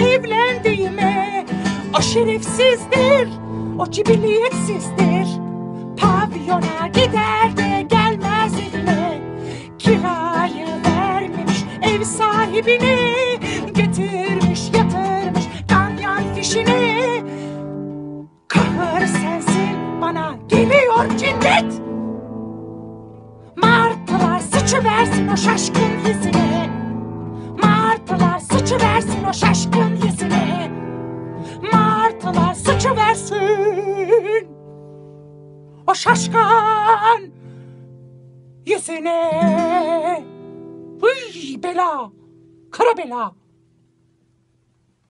evlendiğime. O şerefsizdir o cibiliyetsizdir. Pavyona gider de gelmez evine kirayı vermemiş ev sahibine. Getirmiş yatırmış ganyan fişini kahır sensin bana geliyor cinnet. Martılar sıçıversin o şaşkın yüzüne. Martılar sıçıversin o şaşkın martılar sıçıversin o şaşkın yüzüne. Hıy bela, kara bela.